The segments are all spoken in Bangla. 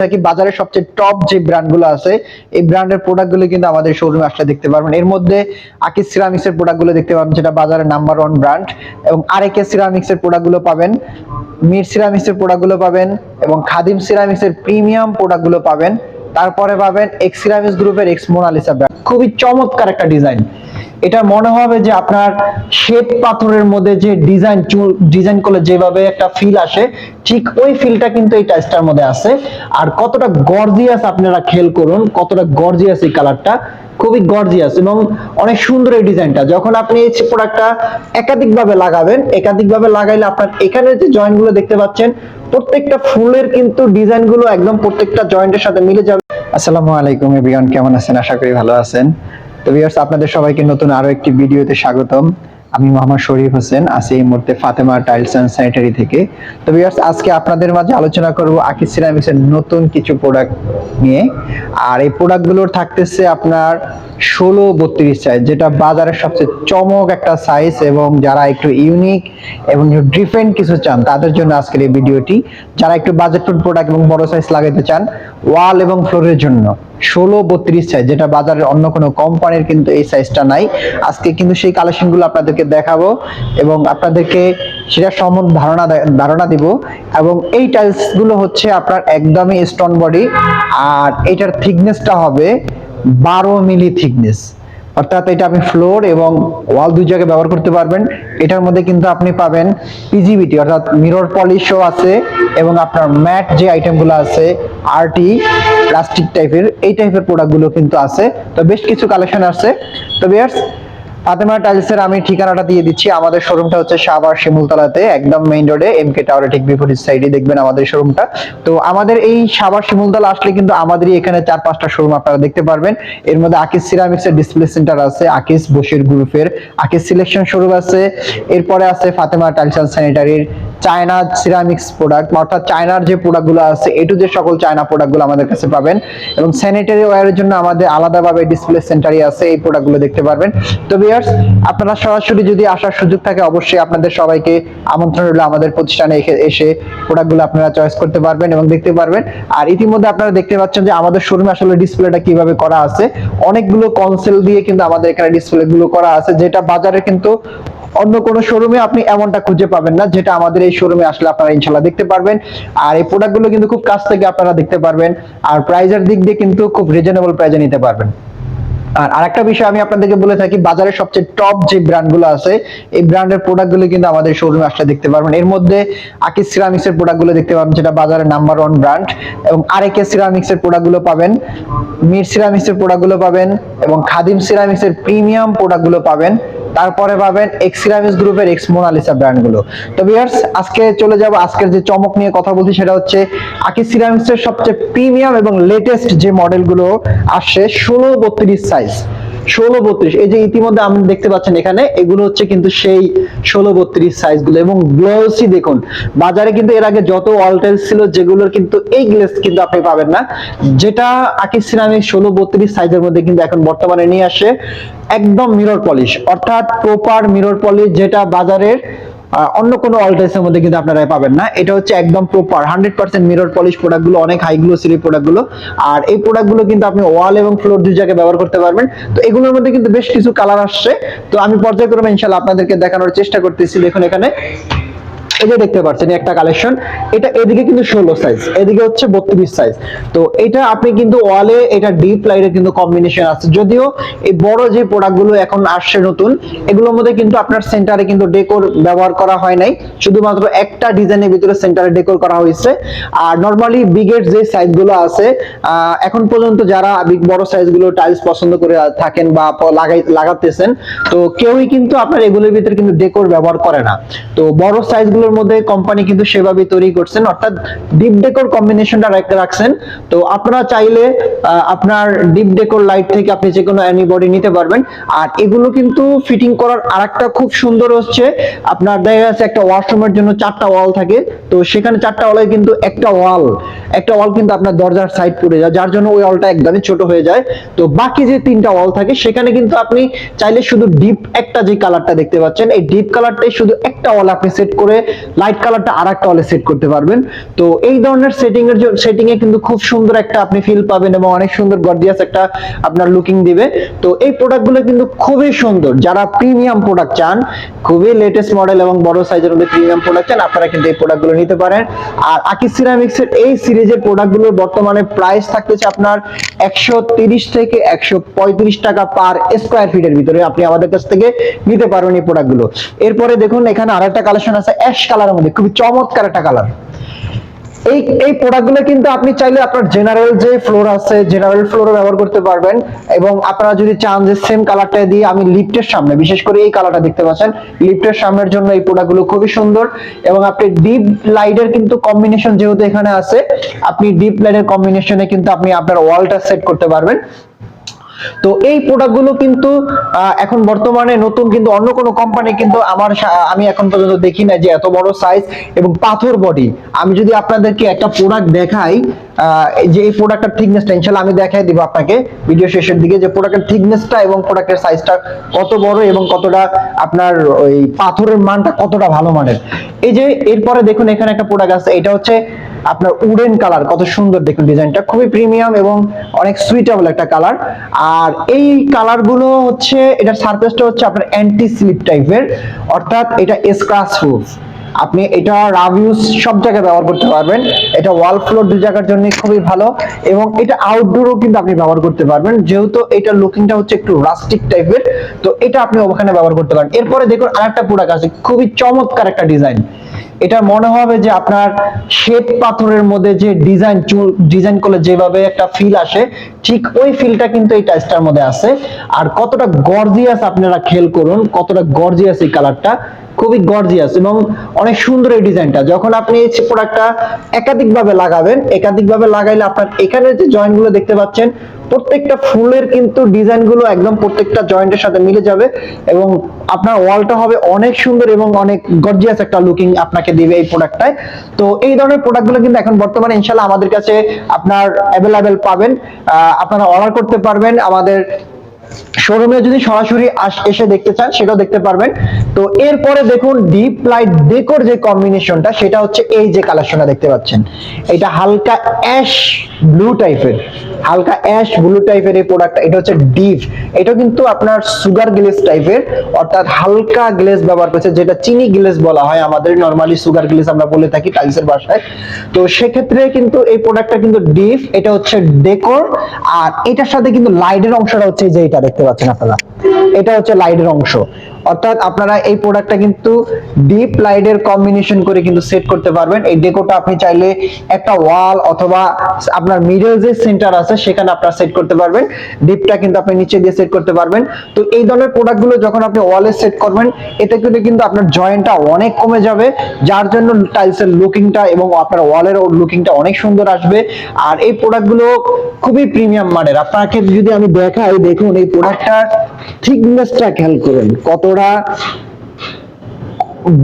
থাকি বাজারে সবচেয়ে টপ যে ব্র্যান্ডগুলো আছে, এই ব্র্যান্ডের প্রোডাক্টগুলো কিন্তু আমাদের শোরুমে আসলে দেখতে পারবেন। এর মধ্যে আকিস সিরামিক্স এর প্রোডাক্টগুলো দেখতে পাবেন, যেটা বাজারের নাম্বার ওয়ান ব্র্যান্ড এবং আরেকে সিরামিক্স এর প্রোডাক্টগুলো পাবেন, মির সিরামিক্স এর প্রোডাক্টগুলো পাবেন, এবং খাদিম সিরামিক্স এর প্রিমিয়াম প্রোডাক্টগুলো পাবেন। তারপরে পাবেন এক্স সিরামিক্স গ্রুপের এক্স মোনালিসা ব্র্যান্ড খুবই চমৎকার একটা ডিজাইন এটা মনে হবে যে আপনার শ্বেত পাথরের মধ্যে যে ডিজাইন ডিজাইন করলে যেভাবে একটা ফিল আসে, ঠিক ওই ফিলটা কিন্তু এই টাইসটার মধ্যে আছে। আর কতটা গর্জিয়াস আপনারা খেল করুন, কতটা গর্জিয়াস এই কালারটা খুবই গর্জিয়াস এবং অনেক সুন্দর এই ডিজাইনটা যখন আপনি এই প্রোডাক্টটা একাধিকভাবে লাগাবেন, একাধিকভাবে লাগাইলে আপনার এখানে যে জয়েন্টগুলো দেখতে পাচ্ছেন, প্রত্যেকটা ফুলের কিন্তু ডিজাইনগুলো একদম প্রত্যেকটা জয়েন্টের সাথে মিলে যাবে। আসসালামু আলাইকুম এভরিওয়ান, কেমন আছেন? আশা করি ভালো আছেন। তো ভিউয়ার্স আপনাদের সবাইকে নতুন আরও একটি ভিডিওতে স্বাগতম। আমি মোহাম্মদ শরীফ হোসেন, আছি এই মুহূর্তে ফাতেমা টাইলস অ্যান্ড স্যানিটারি থেকে। তো ভিউয়ার্স আজকে আপনাদের মাঝে আলোচনা করব আকিস সিরামিক্স এর নতুন কিছু প্রোডাক্ট নিয়ে। আর এই প্রোডাক্টগুলোর থাকতেছে আপনার ষোলো বত্রিশ সাইজ যেটা বাজারের সবচেয়ে চমক একটা সাইজ এবং যারা একটু ইউনিক এবং ডিফারেন্ট কিছু চান, তাদের জন্য আজকের এই ভিডিওটি। যারা একটু বাজেট প্রোডাক্ট এবং বড় সাইজ লাগাতে চান ওয়াল এবং ফ্লোরের জন্য। ষোলো বত্রিশ সাইজ যেটা বাজারের অন্য কোনো কোম্পানির কিন্তু এই সাইজটা নাই। আজকে কিন্তু সেই কালেকশনগুলো আপনাদেরকে দেখাবো এবং আপনাদেরকে সেটা সম্বন্ধে ধারণা ধারণা দিব এবং এই টাইলসগুলো হচ্ছে আপনার একদমই স্টোন বডি আর এটার থিকনেসটা হবে বারো মিলি থিকনেস অর্থাৎ এটা আপনি ফ্লোর এবং ওয়াল দুই জায়গায় ব্যবহার করতে পারবেন। এটার মধ্যে কিন্তু আপনি পাবেন পিজিবিটি অর্থাৎ মিরর পলিশও আছে এবং আপনার ম্যাট যে আইটেমগুলো আছে আরটি প্লাস্টিক টাইপের এই টাইপের প্রোডাক্টগুলো কিন্তু আছে। তো বেশ কিছু কালেকশন আছে তো বিয়ার্স ফাতেমা টাইলসের আমি ঠিকানাটা দিয়ে দিচ্ছি। আমাদের শোরুমটা হচ্ছে সাবার শিমুলতলাতে, একদম মেইন রোডে এম কে টাওয়ারে ঠিক বিপরীত সাইডে দেখবেন আমাদের শোরুমটা তো আমাদের এই সাবার শিমুলতলা আসলে কিন্তু আমাদেরই এখানে চার, পাঁচটা শোরুম আপনারা দেখতে পারবেন। এর মধ্যে আকিস সিরামিক্স এর ডিসপ্লে সেন্টার আছে, আকিস বসির গ্রুপের আকিস সিলেকশন শোরুম আছে। এরপরে আছে ফাতেমা টাইলস অ্যান্ড স্যানিটারির চায়না সিরামিক্স প্রোডাক্ট অর্থাৎ চায়নার যে প্রোডাক্টগুলো আছে এ টু যে সকল চায়না প্রোডাক্টগুলো আমাদের কাছে পাবেন। এবং স্যানিটারি ওয়্যারের জন্য আমাদের আলাদাভাবে ডিসপ্লে সেন্টারই আছে, এই প্রোডাক্টগুলো দেখতে পারবেন। তো ভিউয়ার্স আপনারা সরাসরি যদি আসার সুযোগ থাকে, অবশ্যই আপনাদের সবাইকে আমন্ত্রণ রইল আমাদের প্রতিষ্ঠানে এসে প্রোডাক্টগুলো আপনারা চয়েস করতে পারবেন এবং দেখতে পারবেন। আর ইতিমধ্যে আপনারা দেখতে পাচ্ছেন যে, আমাদের শোরুমে আসলে ডিসপ্লেটা কীভাবে করা আছে। অনেকগুলো কনসেল দিয়ে কিন্তু আমাদের এখানে ডিসপ্লে গুলো করা আছে, যেটা বাজারে কিন্তু অন্য কোনো শোরুমে আপনি এমনটা খুঁজে পাবেন না, যেটা আমাদের এই শোরুমে আসলে আপনারা ইনশাল্লাহ দেখতে পারবেন। আর এই প্রোডাক্টগুলো কিন্তু খুব কাছ থেকে আপনারা দেখতে পারবেন, আর প্রাইজের দিক দিয়ে কিন্তু খুব রিজনেবল প্রাইজে নিতে পারবেন। আর আরেকটা বিষয় আমি আপনাদেরকে বলে থাকি বাজারে সবচেয়ে টপ যে ব্র্যান্ডগুলো আছে, এই ব্র্যান্ডের প্রোডাক্টগুলো কিন্তু আমাদের শোরুমে আসলে দেখতে পারবেন। এর মধ্যে আকিস সিরামিক্স এর প্রোডাক্টগুলো দেখতে পাবেন, যেটা বাজারের নাম্বার ওয়ান ব্র্যান্ড এবং আরেকে সিরামিক্স এর প্রোডাক্টগুলো পাবেন মির সিরামিক্স এর প্রোডাক্টগুলো পাবেন, এবং খাদিম সিরামিক্স এর প্রিমিয়াম প্রোডাক্টগুলো পাবেন। তারপরে পাবেন এক্সিরামিস গ্রুপের এক্স মোনালিসা ব্র্যান্ডগুলো তো ভিউয়ার্স আজকে চলে যাব আজকের যে চমক নিয়ে কথা বলছি সেটা হচ্ছে আকি সিরামিক্সের সবচেয়ে প্রিমিয়াম এবং লেটেস্ট যে মডেলগুলো আসে ষোলো বত্রিশ সাইজ ষোলো বত্রিশ, এই যে ইতিমধ্যে আপনি দেখতে পাচ্ছেন এখানে, এগুলো হচ্ছে কিন্তু সেই ষোলো বত্রিশ সাইজগুলো এবং গ্লোসি দেখুন, বাজারে কিন্তু এর আগে যত অল্টেল ছিল যেগুলোর কিন্তু এই গ্লেস কিন্তু আপনি পাবেন না, যেটা আকিস সিরামিক ষোলো বত্রিশ সাইজের মধ্যে কিন্তু এখন বর্তমানে নিয়ে আসে, একদম মিরর পলিশ অর্থাৎ প্রপার মিরর পলিশ যেটা বাজারের অন্য কোনো অলটাইসের মধ্যে কিন্তু আপনারা পাবেন না। এটা হচ্ছে একদম proper hundred percent mirror polish প্রোডাক্টগুলো অনেক হাই গ্লোসিরি প্রোডাক্টগুলো আর এই প্রোডাক্টগুলো কিন্তু আপনি ওয়াল এবং ফ্লোর দুই জায়গায় ব্যবহার করতে পারবেন। তো এগুলোর মধ্যে কিন্তু বেশ কিছু কালার আসছে। তো আমি পর্যায়ক্রমে ইনশাল্লাহ আপনাদেরকে দেখানোর চেষ্টা করতেছি। দেখুন এখানে এই যে দেখতে পাচ্ছেন একটা কালেকশন এটা এদিকে কিন্তু ষোলো সাইজ এদিকে হচ্ছে বত্রিশ সাইজ তো এটা আপনি কিন্তু ওয়ালে এটা ডিপ লাইটের কিন্তু কম্বিনেশন আছে। যদিও এই বড় যে প্রোডাক্টগুলো এখন আসছে নতুন, এগুলোর মধ্যে কিন্তু আপনার সেন্টারে কিন্তু ডেকোর ব্যবহার করা হয় নাই। শুধুমাত্র একটা ডিজাইনের ভিতরে সেন্টারে ডেকোর করা হয়েছে। আর নর্মালি বিগের যে সাইজগুলো আছে এখন পর্যন্ত যারা বিগ বড় সাইজগুলো টাইলস পছন্দ করে থাকেন বা লাগাই, লাগাতেছেন, তো কেউই কিন্তু আপনার এগুলোর ভিতরে কিন্তু ডেকোর ব্যবহার করে না। তো বড় সাইজগুলোর মধ্যে কোম্পানি কিন্তু সেভাবে তৈরি করছেন। অর্থাৎ ডিপ ডেকোর কম্বিনেশনটা রাখছেন। তো আপনারা চাইলে আপনার ডিপ ডেকোর লাইট থেকে আপনি যে কোনো অ্যানিবডি নিতে পারবেন। আর এগুলো কিন্তু ফিটিং করার আরেকটা খুব সুন্দর হচ্ছে। আপনার দেখা যাচ্ছে একটা ওয়াশরুমের জন্য চারটা ওয়াল থাকে। তো সেখানে চারটা ওয়ালে কিন্তু একটা ওয়াল একটা ওয়াল কিন্তু আপনার দরজার সাইড পড়ে যায়। যার জন্য ওই ওয়ালটা একদমই ছোট হয়ে যায়। তো বাকি যে তিনটা ওয়াল থাকে, সেখানে কিন্তু আপনি চাইলে শুধু ডিপ একটা যে কালারটা দেখতে পাচ্ছেন, এই ডিপ কালারটাই শুধু একটা ওয়াল আপনি সেট করে লাইট কালারটা আর একটা ওয়ালে সেট করতে পারবেন। তো এই ধরনের সেটিং এর সেটিং এ কিন্তু খুব সুন্দর একটা আপনি ফিল পাবেন এবং অনেক সুন্দর গর্জিয়াস একটা আপনার লুকিং দিবে। তো এই প্রোডাক্টগুলো কিন্তু খুবই সুন্দর। যারা প্রিমিয়াম প্রোডাক্ট চান, খুবই লেটেস্ট মডেল এবং বড় সাইজের মধ্যে প্রিমিয়াম প্রোডাক্ট চান, আপনারা কিন্তু এই প্রোডাক্টগুলো নিতে পারেন। আর আকিস সিরামিক্স এর এই সিরিজের প্রোডাক্ট প্রোডাক্টগুলোর বর্তমানে প্রাইস থাকতেছে আপনার একশো থেকে একশো পঁয়ত্রিশ টাকা পার স্কোয়ার ফিটের ভিতরে। আপনি আমাদের কাছ থেকে নিতে পারবেন এই প্রোডাক্টগুলো এরপরে দেখুন, এখানে আরেকটা কালেকশন আছে অ্যাশ কালারের মধ্যে, খুবই চমৎকার একটা কালার এই এই প্রোডাক্টগুলো কিন্তু আপনি চাইলে আপনার জেনারেল যে ফ্লোর আছে জেনারেল ফ্লোরও ব্যবহার করতে পারবেন এবং আপনারা যদি চান যে সেম কালারটা দিয়ে আমি লিফটের সামনে, বিশেষ করে এই কালারটা দেখতে পাচ্ছেন লিফটের সামনের জন্য এই প্রোডাক্টগুলো খুবই সুন্দর এবং আপনি ডিপ লাইটের কিন্তু কম্বিনেশন যেহেতু এখানে আছে, আপনি ডিপ লাইটের কম্বিনেশনে কিন্তু আপনি আপনার ওয়ালটা সেট করতে পারবেন। তো এই প্রোডাক্টগুলো কিন্তু এখন বর্তমানে নতুন কিন্তু অন্য কোনো কোম্পানি কিন্তু আমার আমি এখন পর্যন্ত দেখি না যে এত বড় সাইজ এবং পাথর বডি আমি যদি আপনাদেরকে একটা প্রোডাক্ট দেখাই যে এই প্রোডাক্টের থিকনেসটা ইনশাআল্লাহ আমি দেখাই দিব আপনাকে ভিডিও শেষের দিকে যে প্রোডাক্টের থিকনেসটা এবং প্রোডাক্টের সাইজটা কত বড় এবং কতটা আপনার ওই পাথরের মানটা কতটা ভালো মানের। এই যে, এরপরে দেখুন এখানে একটা প্রোডাক্ট আছে, এটা হচ্ছে আপনার উডেন কালার, কত সুন্দর দেখুন ডিজাইনটা। খুবই প্রিমিয়াম এবং অনেক সুইটেবল একটা কালার। আর এই কালারগুলো হচ্ছে, এটার সারফেসটা হচ্ছে আপনার অ্যান্টি স্লিপ টাইপের অর্থাৎ এটা স্ক্রাচ প্রুফ আপনি এটা রাভিউস সব জায়গায় ব্যবহার করতে পারবেন। এটা ওয়াল ফ্লোর দু জায়গার জন্য খুবই ভালো এবং এটা আউটডোরও কিন্তু আপনি ব্যবহার করতে পারবেন। যেহেতু এটা লুকিংটা হচ্ছে একটু রাস্টিক টাইপের তো এটা আপনি ওখানে ব্যবহার করতে পারেন। এরপরে দেখুন আরেকটা প্রোডাক্ট আছে, খুবই চমৎকার একটা ডিজাইন এটা মনে হবে যে আপনার শ্বেত পাথরের মধ্যে যে ডিজাইন ডিজাইন করলে যেভাবে একটা ফিল আসে, ঠিক ওই ফিলটা কিন্তু এই টাইসটার মধ্যে আছে। আর কতটা গর্জিয়াস আপনারা খেল করুন, কতটা গর্জিয়াস এই কালারটা খুবই গর্জিয়াস এবং অনেক সুন্দর এই ডিজাইনটা যখন আপনি এই প্রোডাক্টটা একাধিকভাবে লাগাবেন, একাধিকভাবে লাগাইলে আপনার এখানে যে জয়েন্টগুলো দেখতে পাচ্ছেন, প্রত্যেকটা ফুলের কিন্তু ডিজাইনগুলো একদম প্রত্যেকটা জয়েন্টের সাথে মিলে যাবে এবং আপনার ওয়ালটা হবে অনেক সুন্দর এবং অনেক গর্জিয়াস একটা লুকিং আপনাকে দিবে এই প্রোডাক্টটায় তো এই ধরনের প্রোডাক্টগুলো কিন্তু এখন বর্তমানে ইনশাল্লাহ আমাদের কাছে আপনার অ্যাভেলেবেল পাবেন। আপনারা অর্ডার করতে পারবেন। আমাদের শোরুমে যদি সরাসরি এসে দেখতে চান, সেটাও দেখতে পারবেন। তো এরপরে দেখুন ডিপ লাইট ডেকোর যে কম্বিনেশনটা সেটা হচ্ছে এই যে কালেকশনটা দেখতে পাচ্ছেন। এটা হালকা অ্যাশ ব্লু টাইপের হালকা অ্যাশ ব্লু টাইপের এই প্রোডাক্টটা এটা হচ্ছে ডিপ এটা কিন্তু আপনার সুগার গ্লেজ টাইপের অর্থাৎ হালকা গ্লেজ ব্যবহার করছে, যেটা চিনি গ্লেজ বলা হয় আমাদের। নরমালি সুগার গ্লেজ আমরা বলে থাকি টাইলসের ভাষায় তো সেক্ষেত্রে কিন্তু এই প্রোডাক্টটা কিন্তু ডিপ এটা হচ্ছে ডেকোর আর এটার সাথে কিন্তু লাইটের অংশটা হচ্ছে যে এটা দেখতে পাচ্ছেন আপনারা। এটা হচ্ছে লাইটের অংশ। অর্থাৎ আপনারা এই প্রোডাক্টটা কিন্তু ডিপ লাইটের কম্বিনেশন করে কিন্তু সেট করতে পারবেন। এই ডেকোটা আপনি চাইলে একটা ওয়াল অথবা আপনার মিডল যে সেন্টার আছে, সেখানে আপনারা সেট করতে পারবেন। ডিপটা কিন্তু আপনি নিচে দিয়ে সেট করতে পারবেন। তো এই ধরনের প্রোডাক্টগুলো যখন আপনি ওয়ালে সেট করবেন, এতে কিন্তু কিন্তু আপনার জয়েন্টটা অনেক কমে যাবে। যার জন্য টাইলসের লুকিংটা এবং আপনার ওয়ালের লুকিংটা অনেক সুন্দর আসবে। আর এই প্রোডাক্টগুলো খুবই প্রিমিয়াম মানের। আপনাকে যদি আমি দেখাই, দেখুন এই প্রোডাক্টটার থিকনেসটা খেয়াল করুন, কতটা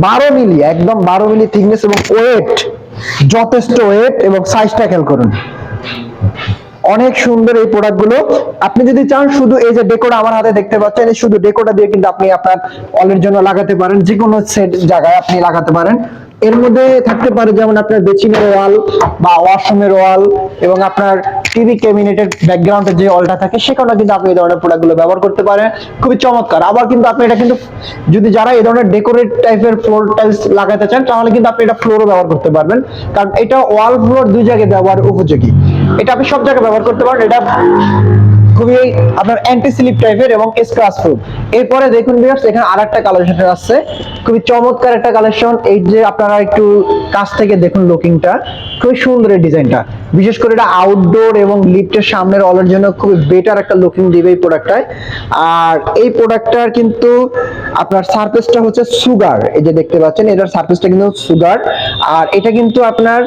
বারো মিলি, একদম বারো মিলি থিকনেস এবং ওয়েট, যথেষ্ট ওয়েট এবং সাইজটা খেয়াল করুন। অনেক সুন্দর এই প্রোডাক্টগুলো। আপনি যদি চান শুধু এই যে ডেকোটা আমার হাতে দেখতে পাচ্ছেন শুধু ডেকোটা দিয়ে কিন্তু আপনি আপনার অলের জন্য লাগাতে পারেন যে কোনো সেট জায়গায় আপনি লাগাতে পারেন। এর মধ্যে থাকতে পারে যেমন আপনার বেচিনের ওয়াল বা ওয়াশরুমের ওয়াল এবং আপনার টিভি ক্যাবিনেটের ব্যাকগ্রাউন্ডের যে অলটা থাকে সেখানে কিন্তু আপনি এই ধরনের প্রোডাক্টগুলো ব্যবহার করতে পারেন। খুবই চমৎকার। আবার কিন্তু আপনি এটা কিন্তু যদি যারা এই ধরনের ডেকোরেট টাইপের ফ্লোর টাইলস লাগাতে চান, তাহলে কিন্তু আপনি এটা ফ্লোরও ব্যবহার করতে পারবেন। কারণ এটা ওয়াল ফ্লোর দুই জায়গায় ব্যবহার উপযোগী। এটা আপনি সব জায়গায় ব্যবহার করতে পারেন। এটা খুবই আপনার অ্যান্টি স্লিপ টাইপের এবং স্ক্রাচ প্রুফ এরপরে দেখুন ভিউয়ার্স এখানে আরেকটা কালেকশন আছে। খুবই চমৎকার একটা কালেকশন এই যে আপনারা একটু কাছ থেকে দেখুন লুকিংটা খুবই সুন্দর এই ডিজাইনটা। বিশেষ করে এটা আউটডোর এবং লিফটের সামনের অলের জন্য খুবই বেটার একটা লুকিং দিবে এই প্রোডাক্টটায় আর এই প্রোডাক্টটার কিন্তু আপনার সারফেসটা হচ্ছে সুগার এই যে দেখতে পাচ্ছেন, এটার সারফেসটা কিন্তু সুগার আর এটা কিন্তু আপনার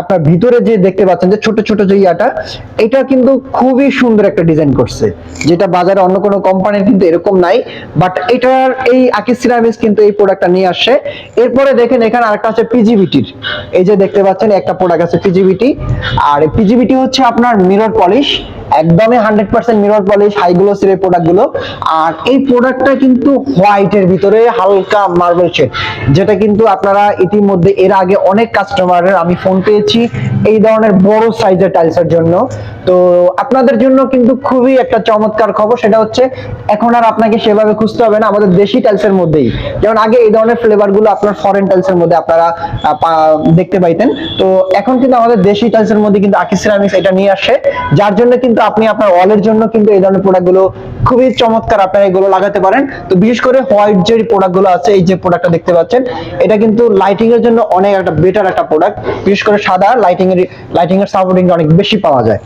আপনার ভিতরে যে দেখতে পাচ্ছেন যে ছোট ছোট যে ইয়াটা, এটা কিন্তু খুবই সুন্দর একটা ডিজাইন করছে। যেটা বাজারে অন্য কোনো কোম্পানির কিন্তু এরকম নাই বাট এটার এই আকিস সিরামিক্স কিন্তু এই প্রোডাক্টটা নিয়ে আসছে। এরপরে দেখেন এখানে আরেকটা আছে পিজিবিটির এই যে দেখতে পাচ্ছেন, একটা প্রোডাক্ট আছে পিজিবিটি আর পিজিবিটি হচ্ছে আপনার মিরর পলিশ একদমই hundred percent mirror polish high গ্লোসির এই প্রোডাক্টগুলো আর এই প্রোডাক্টটা কিন্তু হোয়াইটের ভিতরে হালকা মার্বেল শেড যেটা কিন্তু আপনারা ইতিমধ্যে এর আগে অনেক কাস্টমারের আমি ফোন পেয়েছি এই ধরনের বড় সাইজের টাইলসের জন্য। তো আপনাদের জন্য কিন্তু খুবই একটা চমৎকার খবর, সেটা হচ্ছে এখন আর আপনাকে সেভাবে খুঁজতে হবে না, আমাদের দেশি টাইলসের মধ্যেই। যেমন আগে এই ধরনের ফ্লেভারগুলো আপনার ফরেন টাইলসের মধ্যে আপনারা দেখতে পাইতেন। তো এখন কিন্তু আমাদের দেশি টাইলসের মধ্যে কিন্তু আকি সিরামিক্স এটা নিয়ে আসে, যার জন্য কিন্তু আপনি আপনার ওয়ালের জন্য কিন্তু এই ধরনের প্রোডাক্টগুলো খুবই চমৎকার আপনারা এগুলো লাগাতে পারেন। তো বিশেষ করে হোয়াইট যে প্রোডাক্টগুলো আছে, এই যে প্রোডাক্টটা দেখতে পাচ্ছেন, এটা কিন্তু লাইটিং এর জন্য অনেক একটা বেটার একটা প্রোডাক্ট বিশেষ করে সাদা লাইটিং এর লাইটিং এর সাপোর্টিং অনেক বেশি পাওয়া যায়।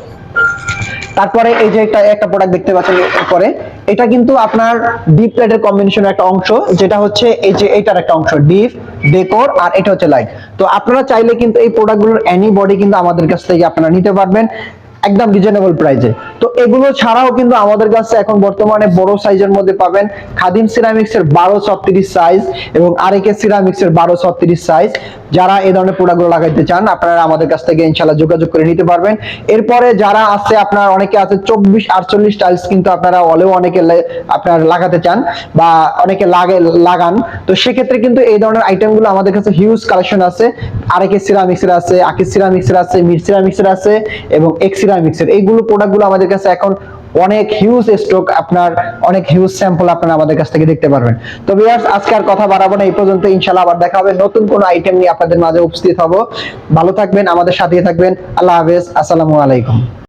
তারপরে এই যে একটা একটা প্রোডাক্ট দেখতে পাচ্ছেন এরপরে, এটা কিন্তু আপনার ডিপ লাইটের কম্বিনেশনের একটা অংশ, যেটা হচ্ছে এই যে এটার একটা অংশ ডিপ ডেকোর আর এটা হচ্ছে লাইট তো আপনারা চাইলে কিন্তু এই প্রোডাক্টগুলোর এনি বডি কিন্তু আমাদের কাছ থেকে আপনারা নিতে পারবেন। একদম রিজনেবল প্রাইসে তো এগুলো ছাড়াও কিন্তু আমাদের কাছে এখন বর্তমানে বড় সাইজের মধ্যে পাবেন খাদিম সিরামিক্স এর বারো ছত্রিশ সাইজ এবং আরেকে সিরামিক্স এর বারো ছত্রিশ সাইজ যারা এই ধরনের প্রোডাক্টগুলো লাগাইতে চান, আপনারা আমাদের কাছ থেকে ইনশাল্লাহ যোগাযোগ করে নিতে পারবেন। এরপরে যারা আছে, আপনার অনেকে আছে চব্বিশ আটচল্লিশ টাইলস কিন্তু আপনারা অলেও অনেকে আপনার লাগাতে চান বা অনেকে লাগে লাগান। তো সেক্ষেত্রে কিন্তু এই ধরনের আইটেমগুলো আমাদের কাছে হিউজ কালেকশন আছে। আরেকে সিরামিক্সের আছে আকির সিরা মিক্সার আছে মির সিরামিক্সের আছে এবং এক্সিরা সিরামিক্সের এইগুলো প্রোডাক্টগুলো আমাদের কাছে এখন অনেক হিউজ স্টক আপনার অনেক হিউজ স্যাম্পল আপনারা আমাদের কাছ থেকে দেখতে পারবেন। তো ভিউয়ার্স আজকে আর কথা বাড়াবো না, এই পর্যন্ত ইনশাআল্লাহ আবার দেখা হবে। নতুন কোন আইটেম নিয়ে আপনাদের মাঝে উপস্থিত হব। ভালো থাকবেন, আমাদের সাথে থাকবেন। আল্লাহ হাফেজ, আসসালামু আলাইকুম।